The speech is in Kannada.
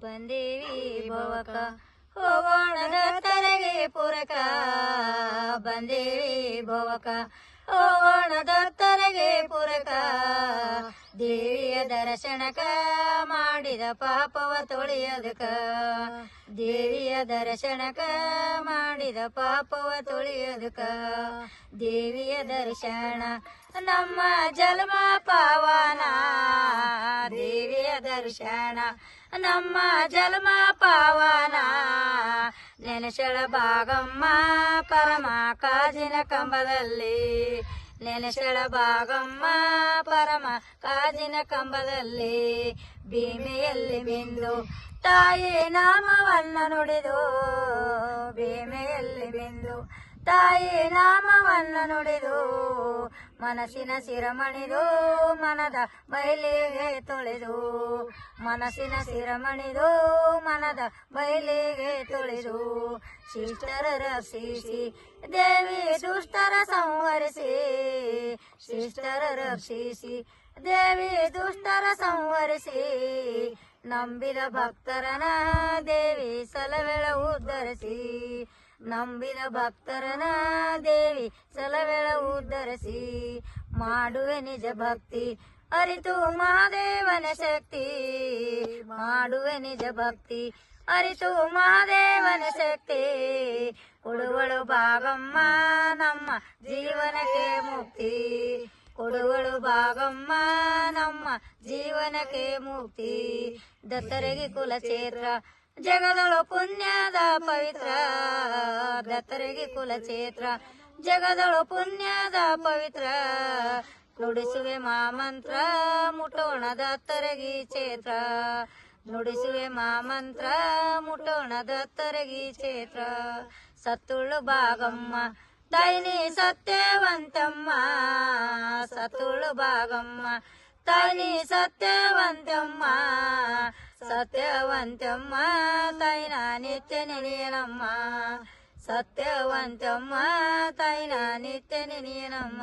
ಬಂದೇವಿ ಭವಕ ಹೋಗೋಣದ ದತ್ತರಿಗೆ ಪೂರಕ. ಬಂದೇವಿ ಭವಕ ಹೋಗೋಣದ ದತ್ತರಿಗೆ ಪೂರಕ. ದೇವಿಯ ದರ್ಶನಕ ಮಾಡಿದ ಪಾಪವ ತೊಳೆಯದಕ ದೇವಿಯ ದರ್ಶನಕ ಮಾಡಿದ ಪಾಪವ ತೊಳೆಯದಕ ದೇವಿಯ ದರ್ಶನ ನಮ್ಮ ಜನ್ಮ ಪಾವನ ದೇವಿಯ ನಮ್ಮ ಜನ್ಮ ಪಾವನ. ನೆನೆಸಳ ಭಾಗಮ್ಮ ಪರಮ ಕಾಜಿನ ಕಂಬದಲ್ಲಿ ನೆನೆಸಳ ಭಾಗಮ್ಮ ಪರಮ ಕಾಜಿನ ಕಂಬದಲ್ಲಿ ಭೀಮೆಯಲ್ಲಿ ಬಿಂದು ತಾಯಿ ನಾಮವನ್ನ ನುಡಿದು. ಭೀಮೆಯಲ್ಲಿ ಬಿಂದು ತಾಯಿ ನಾಮವನ್ನ ನುಡಿದು. ಮನಸ್ಸಿನ ಸಿರಮಣಿದು ಮನದ ಬಯಲಿಗೆ ತೊಳೆದು, ಮನಸ್ಸಿನ ಸಿರಮಣಿದು ಮನದ ಬಯಲಿಗೆ ತೊಳೆದು, ಶಿಷ್ಟರ ರಕ್ಷಿಸಿ, ದೇವಿ ದುಷ್ಟರ ಸಂವರಿಸಿ ಶಿಷ್ಟರ ರಕ್ಷಿಸಿ, ದೇವಿ ದುಷ್ಟರ ಸಂವರಿಸಿ ನಂಬಿದ ಭಕ್ತರನ ದೇವಿ ಸಲವೆಳ ಉದ್ಧರಿಸಿ. ನಂಬಿದ ಭಕ್ತರನ ದೇವಿ ಸಲವೆಳ ಉದ್ಧರಿಸಿ ಮಾಡುವೆ ನಿಜ ಭಕ್ತಿ. ಅರಿತು ಮಹಾದೇವನ ಶಕ್ತಿ. ಮಾಡುವೆ ನಿಜ ಭಕ್ತಿ. ಅರಿತು ಮಹಾದೇವನ ಶಕ್ತಿ. ಕೊಡುವಳು ಭಾಗಮ್ಮ ನಮ್ಮ ಜೀವನಕ್ಕೆ ಮುಕ್ತಿ. ಕೊಡುವಳು ಭಾಗಮ್ಮ ನಮ್ಮ ಜೀವನಕ್ಕೆ ಮುಕ್ತಿ. ದತ್ತರಿಗೆ ಕುಲಚೇತ್ರ ಜಗದಳು ಪುಣ್ಯದ ಪವಿತ್ರ. ದತ್ತರಿಗೆ ಕುಲಚೇತ್ರ ಜಗದಳು ಪುಣ್ಯದ ಪವಿತ್ರ ನುಡಿಸುವೆ ಮಾಮಂತ್ರ ಮುಟೋಣ ದತ್ತರಗಿ ಚೇತ್ರ ನುಡಿಸುವೆ ಮಾಮಂತ್ರ ಮುಟೋಣ ದತ್ತರಗಿ ಚೇತ್ರ ಸತ್ತುಳ್ಳು ಭಾಗಮ್ಮ ತಾಯಿನಿ ಸತ್ಯವಂತಮ್ಮ ಸತ್ತುಳ್ಳು ಭಾಗಮ್ಮ ತಾಯಿನಿ ಸತ್ಯವಂತಮ್ಮ ಸತ್ಯವಂತಮ್ಮ ತಾಯಿನ ನಿತ್ಯ ನೆನೆಯನಮ್ಮ సత్యవంతమ్మ తైన నిత్యని నేనమ్మ